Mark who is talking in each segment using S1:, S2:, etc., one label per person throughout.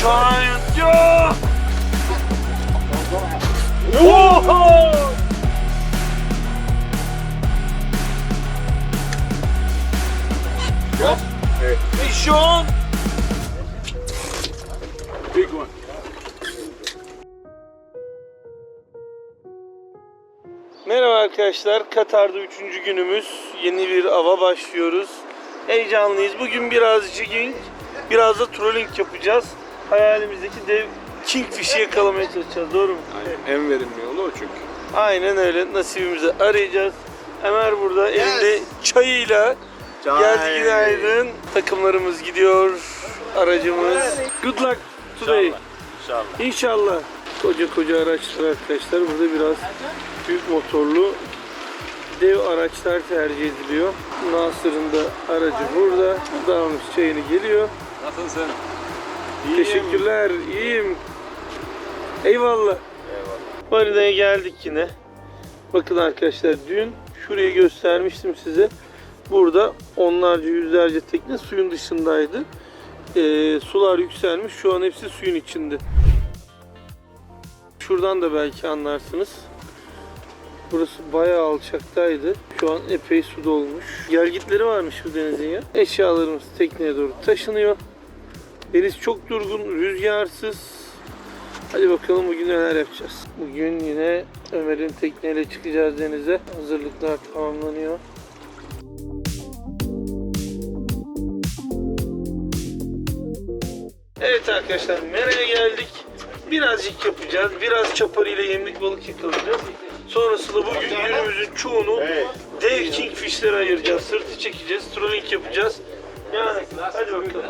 S1: Giant ya! Oha! Fish on!
S2: Big one.
S1: Merhaba arkadaşlar. Katar'da üçüncü günümüz. Yeni bir ava başlıyoruz. Heyecanlıyız. Bugün biraz jigging, biraz da trolling yapacağız. Hayalimizdeki dev kingfish'i yakalamaya çalışacağız. Doğru mu?
S2: Aynen. En verimli yolu o çünkü.
S1: Aynen öyle. Nasibimizi arayacağız. Ömer burada elinde çayıyla. Geldi günaydın. Takımlarımız gidiyor. Aracımız. Good luck today.
S2: İnşallah.
S1: İnşallah. Koca koca araçlar arkadaşlar. Burada biraz büyük motorlu dev araçlar tercih ediliyor. Nasır'ın da aracı burada. Dağılmış çayını geliyor.
S2: Nasılsın?
S1: Teşekkürler. iyiyim. Eyvallah. Marina'ya geldik yine. Bakın arkadaşlar dün şurayı göstermiştim size. Burada onlarca yüzlerce tekne suyun dışındaydı. Ee, sular yükselmiş. Şu an hepsi suyun içinde. Şuradan da belki anlarsınız. Burası bayağı alçaktaydı. Şu an epey su dolmuş. Gelgitleri varmış bu denizin ya. Eşyalarımız tekneye doğru taşınıyor. Deniz çok durgun, rüzgarsız. Hadi bakalım bugün neler yapacağız. Bugün yine Ömer'in tekneyle çıkacağız denize. Hazırlıklar tamamlanıyor. Evet arkadaşlar Mera'ya geldik. Birazcık yapacağız. Biraz çapar ile yemlik balık yakalayacağız. Sonrasında bugün günümüzün çoğunu dev kingfishlere ayıracağız. Sırtı çekeceğiz. Trolling yapacağız. Yani hadi bakalım.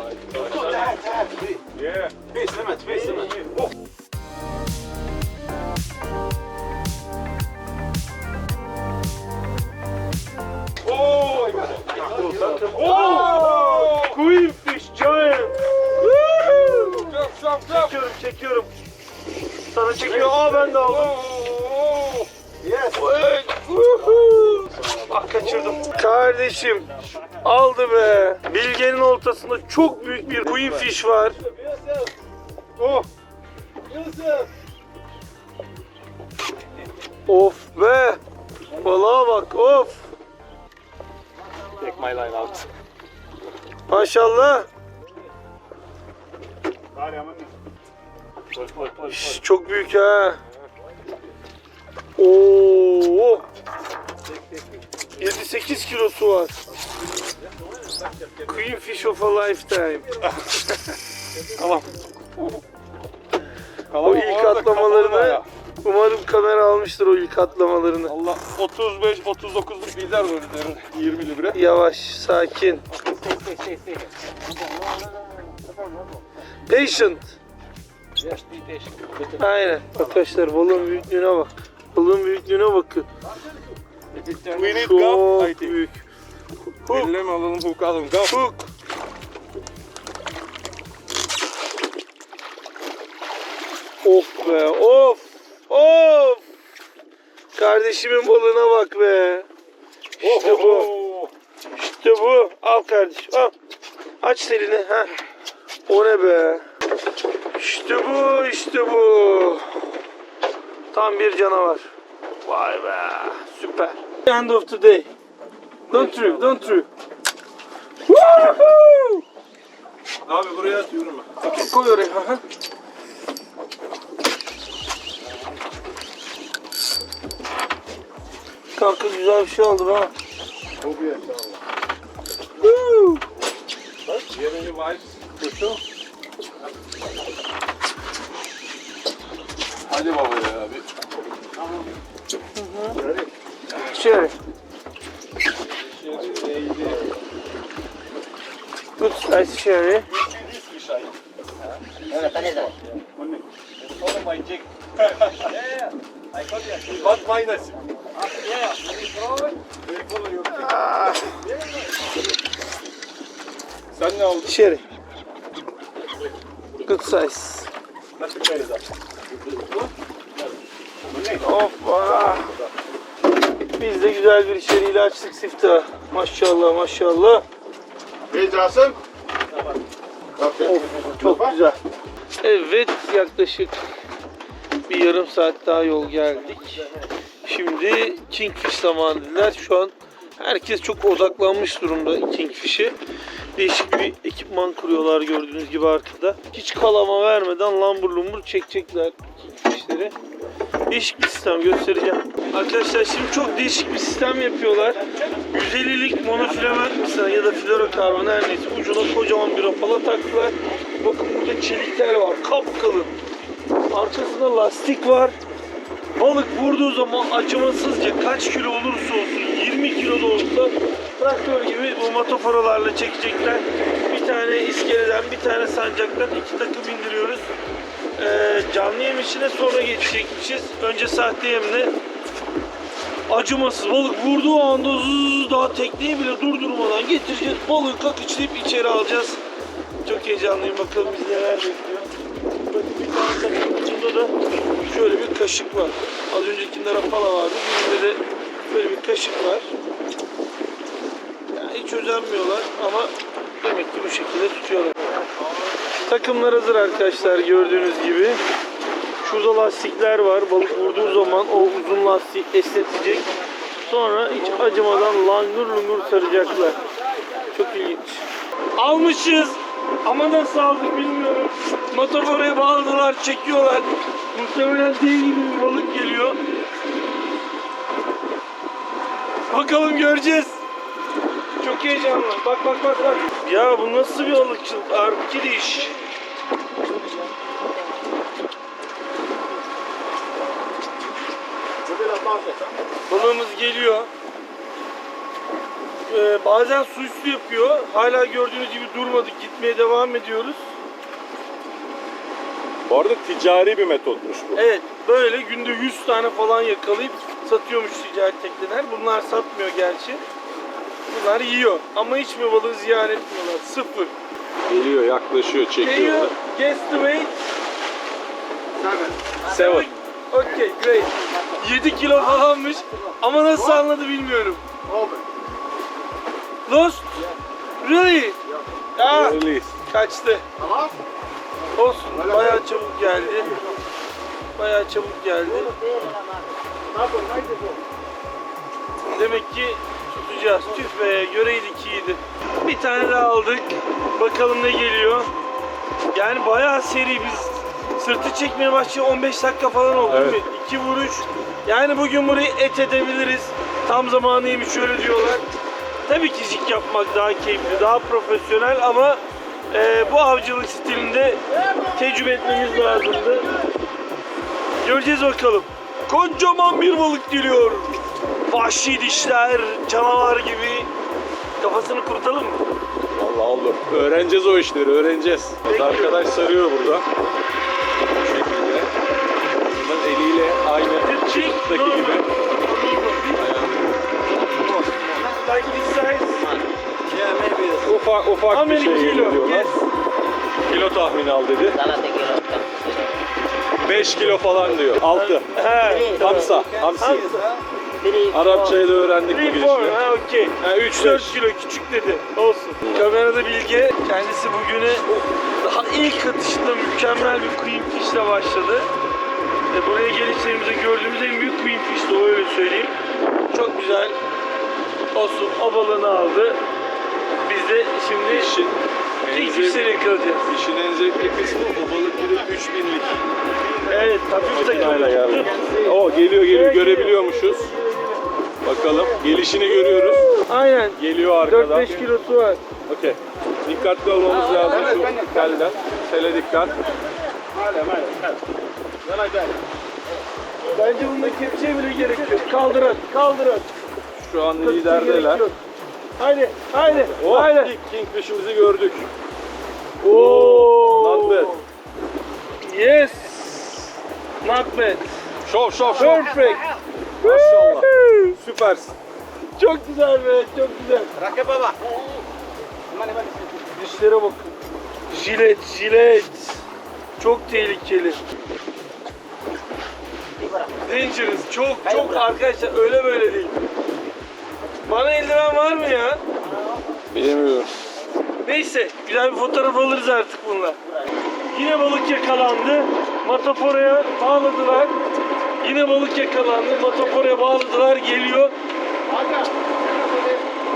S1: Oh! Queen fish giant. Woo! Çekiyorum, çekiyorum. Sana çekiyor. Aa ben de aldım. Yes. Woohoo! Ah kaçırdım. Kardeşim aldı be. Bilge'nin ortasında çok büyük bir queen fish var. Oh. Of be. Balığa bak of.
S2: Take my line out.
S1: Maşallah. Şş, çok büyük ha. Oo. 7-8 kilosu var. Queen fish of a lifetime.
S2: Tamam.
S1: O ilk atlamalarını umarım kamera almıştır o ilk atlamalarını.
S2: Allah 35 39'luk lider var üzerinde. 20'li bire.
S1: Yavaş, sakin. Patient. Aynen. Arkadaşlar balığın büyüklüğüne bak. Balığın büyüklüğüne bakın.
S2: We need gum. I think.
S1: büyük. Hook.
S2: Elime alalım hook alalım. Gum.
S1: Hook. Of be of of. Kardeşimin balığına bak be. İşte bu. İşte bu. Al kardeşim al. Aç elini. Ha. O ne be? İşte bu işte bu. Tam bir canavar. Vay be. Süper. End of the day. Don't trip, don't trip. Woohoo!
S2: Abi buraya atıyorum ben.
S1: Okey, koy oraya. Aha. Kanka güzel bir şey aldım ha. Woo!
S2: Yeni vibes.
S1: Kuşu.
S2: Hadi baba ya abi.
S1: Sherry. Good size sherry.
S2: Bak minus. Sen ne aldın?
S1: Sherry. Good size. Hoppa. Biz de güzel bir içeriğiyle açtık siftah. Maşallah maşallah.
S3: Hey Jasım.
S1: Of, çok güzel. Evet yaklaşık bir yarım saat daha yol geldik. Şimdi Kingfish zamanı dediler. Şu an herkes çok odaklanmış durumda Kingfish'e. Değişik bir ekipman kuruyorlar gördüğünüz gibi arkada. Hiç kalama vermeden lambur lumbur çekecekler Kingfish'leri. Değişik bir sistem göstereceğim. Arkadaşlar şimdi çok değişik bir sistem yapıyorlar. 150'lik monofilament mesela ya da florokarbon her neyse ucuna kocaman bir rapala taktılar. Bakın burada çelikler var kapkalın. Arkasında lastik var. Balık vurduğu zaman acımasızca kaç kilo olursa olsun 20 kilo da olsa traktör gibi bu motofaralarla çekecekler. Bir tane iskeleden bir tane sancaktan iki takım indiriyoruz. Ee, canlı yem işine sonra geçecekmişiz. Önce sahte yemle acımasız balık vurduğu anda zzz daha tekneyi bile durdurmadan getireceğiz. Balığı kakıçlayıp içeri alacağız. Çok heyecanlıyım bakalım biz neler bekliyor. Bakın bir tane ucunda da şöyle bir kaşık var. Az öncekinde rapala vardı. Birinde de böyle bir kaşık var. Yani hiç özenmiyorlar ama demek ki bu şekilde tutuyorlar. Takımlar hazır arkadaşlar gördüğünüz gibi. Şurada lastikler var. Balık vurduğu zaman o uzun lastiği esnetecek. Sonra hiç acımadan langur lungur saracaklar. Çok ilginç. Almışız. Ama nasıl aldık bilmiyorum. Motoforaya bağladılar, çekiyorlar. Muhtemelen dev gibi bir balık geliyor. Bakalım göreceğiz. Çok heyecanlı. Bak bak bak bak. Ya bu nasıl bir balıkçılık? Arkadaş. Balığımız geliyor. Ee, bazen su üstü yapıyor. Hala gördüğünüz gibi durmadık. Gitmeye devam ediyoruz.
S2: Bu arada ticari bir metotmuş bu.
S1: Evet böyle günde 100 tane falan yakalayıp satıyormuş ticaret tekneler. Bunlar satmıyor gerçi. Bunlar yiyor. Ama hiçbir balığı ziyan etmiyorlar. Sıfır.
S2: Geliyor, yaklaşıyor,
S1: Can you
S2: çekiyor.
S1: guess the weight?
S2: Seven.
S1: Okay, great. 7 kilo falanmış. Ama nasıl anladı bilmiyorum. Lost? Really? Ah,
S2: Release.
S1: kaçtı. Olsun. Bayağı çabuk geldi. Bayağı çabuk geldi. Demek ki tutacağız. Tüh be göreydik iyiydi. Bir tane daha aldık. Bakalım ne geliyor. Yani bayağı seri biz sırtı çekmeye başlıyor 15 dakika falan oldu
S2: Evet.
S1: değil mi? İki vuruş. Yani bugün burayı et edebiliriz. Tam zamanıymış şöyle diyorlar. Tabii ki jig yapmak daha keyifli, daha profesyonel ama e, bu avcılık stilinde tecrübe etmemiz lazımdı. Göreceğiz bakalım. Kocaman bir balık geliyor. Vahşi dişler, canavar gibi. Kafasını kurutalım mı?
S2: Allah Allah. Öğreneceğiz o işleri, öğreneceğiz. Evet, arkadaş sarıyor burada. Bu şekilde. Bundan eliyle aynı çıktıdaki gibi.
S1: Like this size.
S2: Ufak ufak
S1: How
S2: bir şey
S1: kilo?
S2: diyorlar.
S1: Yes.
S2: Kilo tahmini al dedi.
S3: Salah tiga kilo.
S2: 5 kilo falan diyor. 6.
S1: He.
S2: Hamsa. Hamsi.
S1: Hamsa.
S2: Arapçayı da öğrendik bu
S1: 3 4
S2: girişte.
S1: ha okey.
S2: Ha, 3
S1: 3 4 kilo küçük dedi. Olsun. Kamerada Bilge kendisi bugüne daha ilk atışında mükemmel bir queen fish'le başladı. E, buraya gelişlerimizde gördüğümüz en büyük queen fish'ti o öyle söyleyeyim. Çok güzel. Olsun o balığını aldı. Biz de şimdi
S2: İşin en
S1: king
S2: zevk-
S1: fish'leri yakalayacağız.
S2: İşin en zevkli kısmı o balık bir de 3000'lik.
S1: Evet hafif takıldı.
S2: O geliyor geliyor görebiliyormuşuz. Bakalım gelişini görüyoruz.
S1: Aynen.
S2: Geliyor arkadan.
S1: 4-5 kilosu var.
S2: Okey. Dikkatli olmamız lazım şu telden. Tele dikkat.
S1: Bence bunda kepçeye bile gerek yok. Kaldıran, kaldıran.
S2: Şu an liderdeler.
S1: Haydi, haydi,
S2: Oh,
S1: haydi.
S2: ilk kingfish'imizi gördük.
S1: Oo.
S2: Not bad.
S1: Yes. Not bad.
S2: Şov şov şov.
S1: Perfect.
S2: Maşallah. Süpersin.
S1: Çok güzel be, çok güzel.
S3: Rakip baba.
S1: Dişlere bakın. Jilet, jilet. Çok tehlikeli. Dangerous. Çok çok arkadaşlar öyle böyle değil. Bana eldiven var mı ya?
S2: Bilemiyorum.
S1: Neyse güzel bir fotoğraf alırız artık. bunlar. Yine balık yakalandı. Mataforaya bağladılar. Yine balık yakalandı. Mataforaya bağladılar. Geliyor.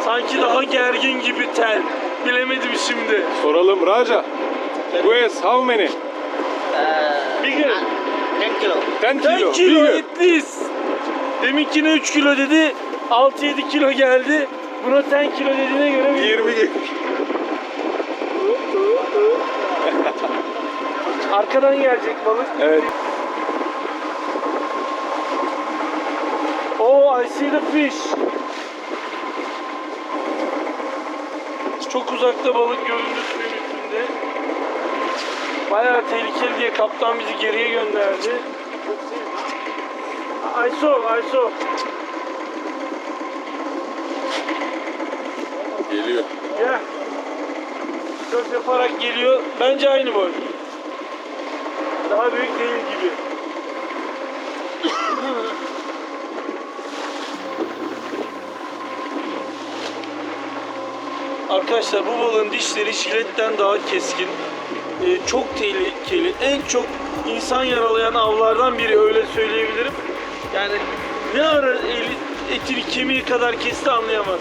S1: Sanki daha gergin gibi tel. Bilemedim şimdi.
S2: Soralım Raja. Pues how many?
S1: Bigger.
S3: 10 kilo.
S2: 10
S1: 10
S2: kilo.
S1: kilo
S2: Bigger.
S1: at least. Deminkine 3 kilo dedi. 6-7 kilo geldi. Buna 10 kilo dediğine göre bir
S2: 20 kilo.
S1: arkadan gelecek balık.
S2: Evet.
S1: Oh, I see the fish. Çok uzakta balık göründü suyun üstünde. Bayağı tehlikeli diye kaptan bizi geriye gönderdi. I saw, I saw.
S2: Geliyor.
S1: Ya. Söz yaparak geliyor. Bence aynı boy. Daha büyük değil gibi. Arkadaşlar bu balığın dişleri jiletten daha keskin. Ee, çok tehlikeli. En çok insan yaralayan avlardan biri öyle söyleyebilirim. Yani ne ara eli, etini kemiği kadar kesti anlayamaz.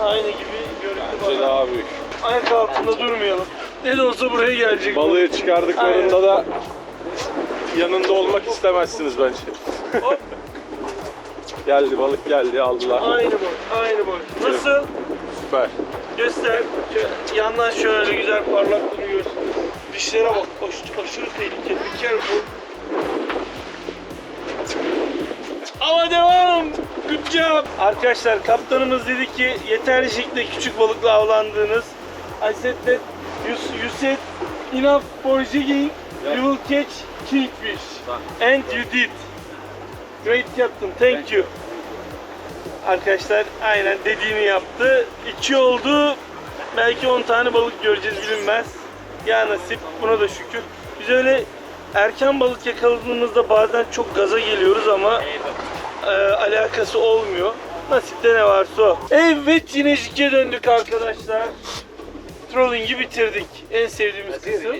S1: Aynı gibi görüntü
S2: Bence
S1: bana.
S2: daha büyük.
S1: Ayak altında durmayalım. Ne de olsa buraya gelecek.
S2: Balığı çıkardıklarında da yanında olmak istemezsiniz bence.
S1: Hop.
S2: geldi balık geldi aldılar.
S1: Aynı boy, aynı boy. Nasıl?
S2: Süper.
S1: Göster. Şöyle, yandan şöyle güzel parlaklığını göster. Dişlere bak, aş- aşırı tehlikeli. Bir kere bu. Ama devam. Good job. Arkadaşlar kaptanımız dedi ki yeterli şekilde küçük balıkla avlandığınız. I said that you, you said enough for jigging. You will catch kingfish. And you did. Great captain. Thank you. Arkadaşlar aynen dediğini yaptı. İki oldu. Belki 10 tane balık göreceğiz bilinmez. Ya nasip buna da şükür. Biz öyle erken balık yakaladığımızda bazen çok gaza geliyoruz ama e, alakası olmuyor. Nasipte ne varsa o. Evet yine jike döndük arkadaşlar. Trolling'i bitirdik. En sevdiğimiz kısım.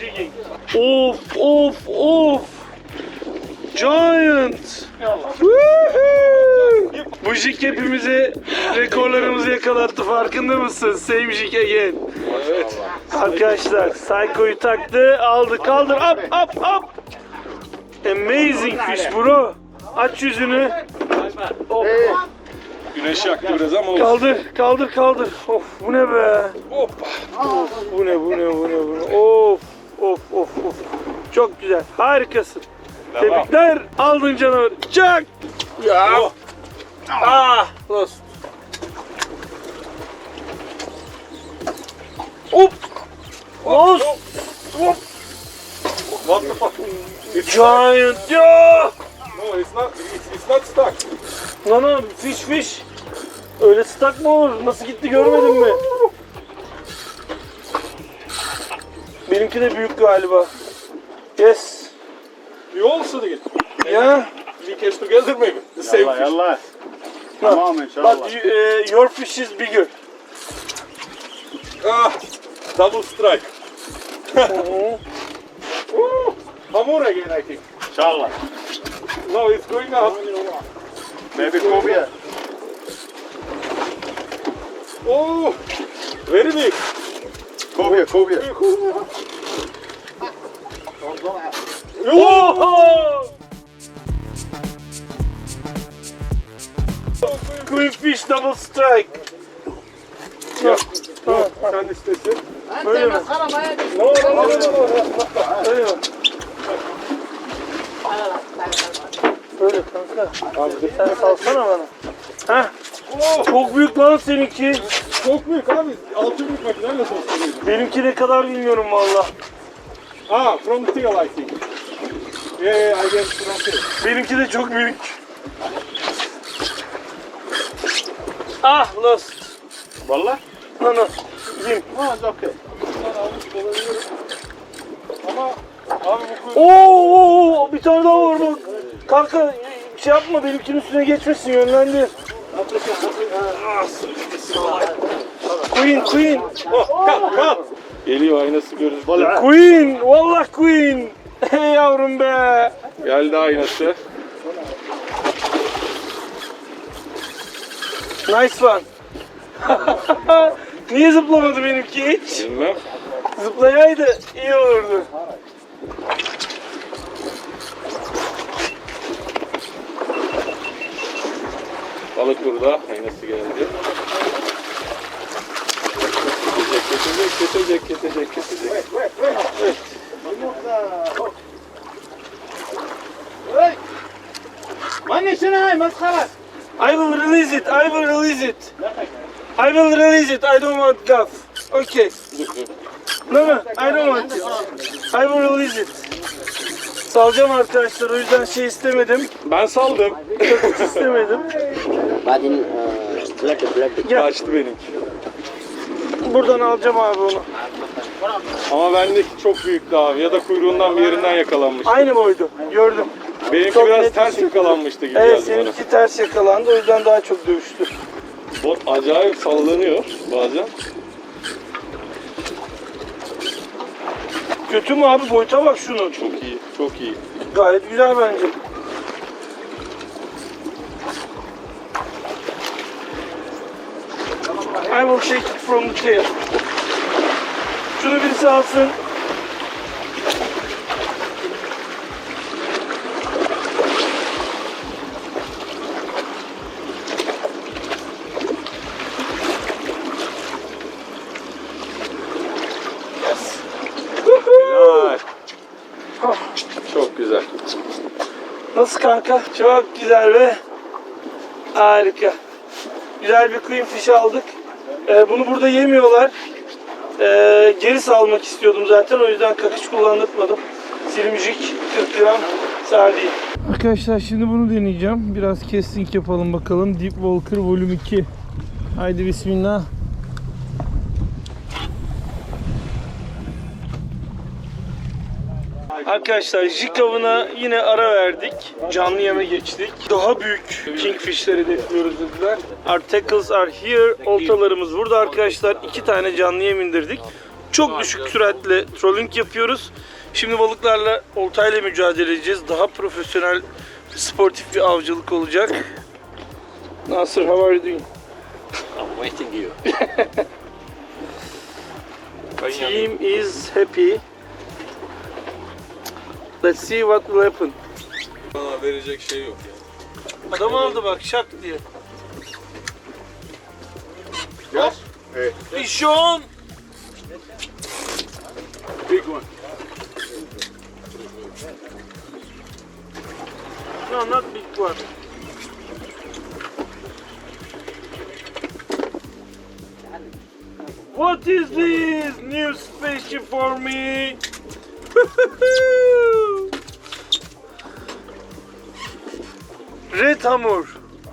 S1: Jigging. Of of of. Giant. Bu jig hepimize rekorlarımızı yakalattı farkında mısın? Same jig again.
S2: Evet.
S1: Arkadaşlar Psycho'yu taktı aldı kaldır up up up. Amazing fish bro. Aç yüzünü. Of.
S2: Güneş yaktı biraz ama olsun.
S1: Kaldır kaldır kaldır. Of bu ne be.
S2: Hoppa.
S1: Of bu ne bu ne bu ne bu ne. Of of of of. Çok güzel harikasın. Tebrikler aldın canavar. Çak. Ya.
S2: Oh.
S1: Ah lost. Hop. Lost. Hop.
S2: What the fuck? It's
S1: Giant ya.
S2: no, it's not. It's, it's not stuck.
S1: Lan oğlum fiş fiş. Öyle stak mı olur? Nasıl gitti görmedin mi? Benimki de büyük galiba. Yes.
S2: You also did.
S1: Yeah,
S2: we came together maybe. The same
S4: Yallah
S2: fish.
S4: yallah. Tamam inşallah.
S1: But you, uh, your fish is bigger.
S2: Ah, double strike.
S1: Uh-huh.
S2: Woo, Hamur again I think.
S4: İnşallah.
S2: No, it's going up.
S4: Maybe Kobe.
S2: Oh, very big.
S4: Kobe, Kobe.
S1: Kobe. Queen fish double strike.
S2: Ya, no, sen istesin.
S1: Böyle mi?
S2: No, no, no, no, no.
S1: Öyle mi? Böyle kanka. Sen salsana bana. Heh. Çok büyük lan seninki.
S2: Çok büyük abi. Altı büyük makineyle toplanıyor.
S1: Benimki ne kadar bilmiyorum valla.
S2: Ah, from the tail I think. Yeah, yeah, I get it.
S1: Benimki de çok büyük. Ah, lost.
S4: Valla?
S1: No, no. Jim.
S4: No, it's okay.
S2: Ama abi bu
S1: kuyu... Oo, oo, bir tane daha var bak. Kanka şey yapma benimkinin üstüne geçmesin yönlendir. Queen, Queen.
S2: Oh, kalk, kalk. Geliyor aynası
S4: görürüz.
S1: Queen, vallahi Queen. Hey yavrum be!
S2: Geldi aynası.
S1: Nice one. Niye zıplamadı benimki hiç?
S2: Bilmem.
S1: Zıplayaydı iyi olurdu.
S2: Balık burada. Aynası geldi. Kesecek, kesecek, kesecek, kesecek, kesecek.
S4: One nation I.
S1: I will release it. I will release it. I will release it. I don't want guff. Okay. No no. I don't want it. I will release it. Salacağım arkadaşlar. O yüzden şey istemedim.
S2: Ben saldım.
S3: Hiç istemedim. Badin blood
S1: blood.
S2: Kaçtı benimki.
S1: Buradan alacağım abi onu.
S2: Ama bendeki çok büyüktü abi. Ya da kuyruğundan bir yerinden yakalanmıştı.
S1: Aynı boydu. Gördüm.
S2: Benimki
S1: Çok
S2: biraz ters
S1: bir
S2: yakalanmıştı gibi
S1: Evet
S2: geldi bana.
S1: seninki ters yakalandı o yüzden daha çok dövüştü.
S2: Bot acayip sallanıyor bazen.
S1: Kötü mü abi boyuta bak şunun.
S2: Çok iyi, çok iyi.
S1: Gayet güzel bence. I will take it from the tail. Şunu birisi alsın. Yes.
S2: Helal. Çok güzel.
S1: Nasıl kanka? Çok güzel ve harika. Güzel bir fish aldık. Ee, bunu burada yemiyorlar. Ee, geri salmak istiyordum zaten. O yüzden kakış kullandırmadım. Silimcik 40 gram sardin. Arkadaşlar şimdi bunu deneyeceğim. Biraz casting yapalım bakalım. Deep Walker Volume 2. Haydi bismillah. Arkadaşlar jig avına yine ara verdik. Canlı yeme geçtik. Daha büyük kingfishleri hedefliyoruz dediler. Our tackles are here. Oltalarımız burada arkadaşlar. İki tane canlı yem indirdik. Çok düşük süratle trolling yapıyoruz. Şimdi balıklarla oltayla mücadele edeceğiz. Daha profesyonel, sportif bir avcılık olacak. Nasır, how are you doing?
S3: I'm waiting you
S1: Team is happy. Let's see what will happen.
S2: Bana verecek şey yok ya.
S1: Adam aldı bak şak diye.
S4: Yes Hey
S1: Fish on.
S4: big one
S1: No, not big one. What is this new spaceship for me? Red hamur.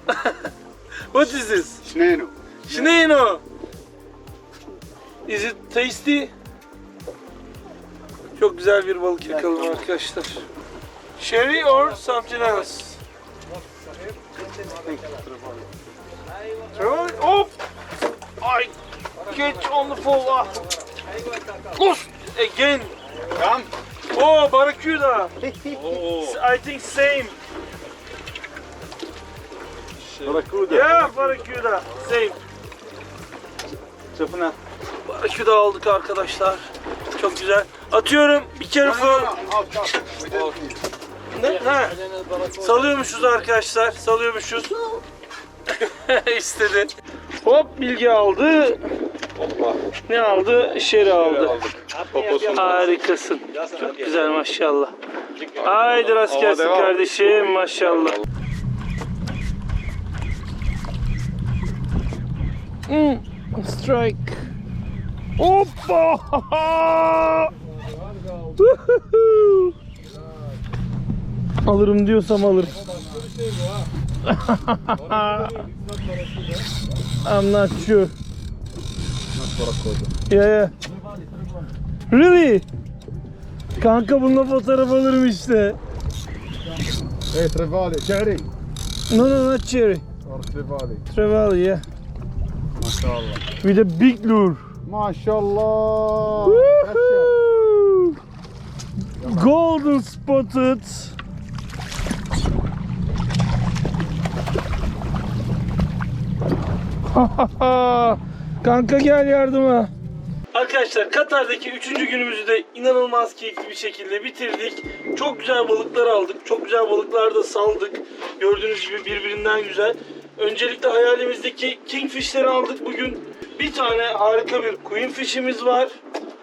S1: what is this?
S4: Şneino.
S1: Şneino. Is it tasty? Çok güzel bir balık yakalım arkadaşlar. Sherry or something else? Trevor, hop! I get on the fall. Ah. Lost again.
S4: Come.
S1: Oh, barracuda. oh. I think same.
S4: Barracuda.
S1: Yeah, Barracuda. Same.
S4: Çapına.
S1: Barracuda aldık arkadaşlar. Çok güzel. Atıyorum. Bir kere fır. Ne? Ha. Salıyormuşuz arkadaşlar. Salıyormuşuz. İstedi. Hop bilgi aldı.
S2: Hoppa.
S1: Ne aldı? Şeri aldı. Harikasın. Çok güzel maşallah. Haydi rast gelsin kardeşim maşallah. Mm, strike. Hoppa! Alırım diyorsam alırım. I'm not sure. Yeah, yeah. Really? Kanka bununla fotoğraf alırım işte.
S4: Hey Trevali, Cherry.
S1: No, no, not Cherry.
S4: Or Trevali.
S1: Trevali, yeah.
S4: Maşallah.
S1: Bir de big lure.
S4: Maşallah. Woohoo.
S1: Golden spotted. Kanka gel yardıma. Arkadaşlar Katar'daki 3. günümüzü de inanılmaz keyifli bir şekilde bitirdik. Çok güzel balıklar aldık. Çok güzel balıklar da saldık. Gördüğünüz gibi birbirinden güzel. Öncelikle hayalimizdeki kingfishleri aldık bugün. Bir tane harika bir queenfish'imiz var.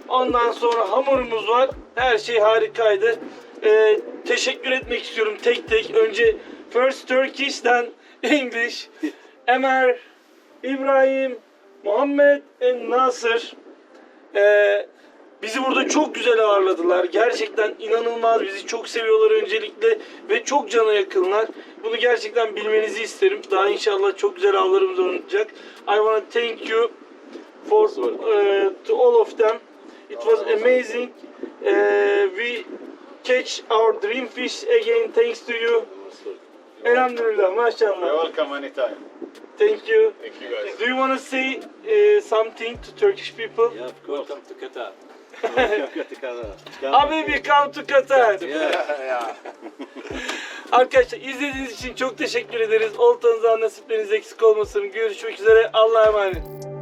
S1: Ondan sonra hamurumuz var. Her şey harikaydı. Ee, teşekkür etmek istiyorum tek tek. Önce First Turkish'ten English, Ömer, İbrahim, Muhammed ve Nasır. Ee, bizi burada çok güzel ağırladılar. Gerçekten inanılmaz. Bizi çok seviyorlar öncelikle ve çok cana yakınlar. Bunu gerçekten bilmenizi isterim. Daha inşallah çok güzel avlarımız olacak. I want to thank you for uh, to all of them. It was amazing. Uh, we catch our dream fish again thanks to you. Elhamdülillah maşallah.
S4: welcome anytime.
S1: Thank you.
S4: Thank you guys.
S1: Do you want to say uh, something to Turkish people?
S3: Yeah, of course. Welcome to Qatar.
S1: Habibi come to Qatar. Arkadaşlar izlediğiniz için çok teşekkür ederiz. Oltanızdan nasipleriniz eksik olmasın. Görüşmek üzere. Allah'a emanet.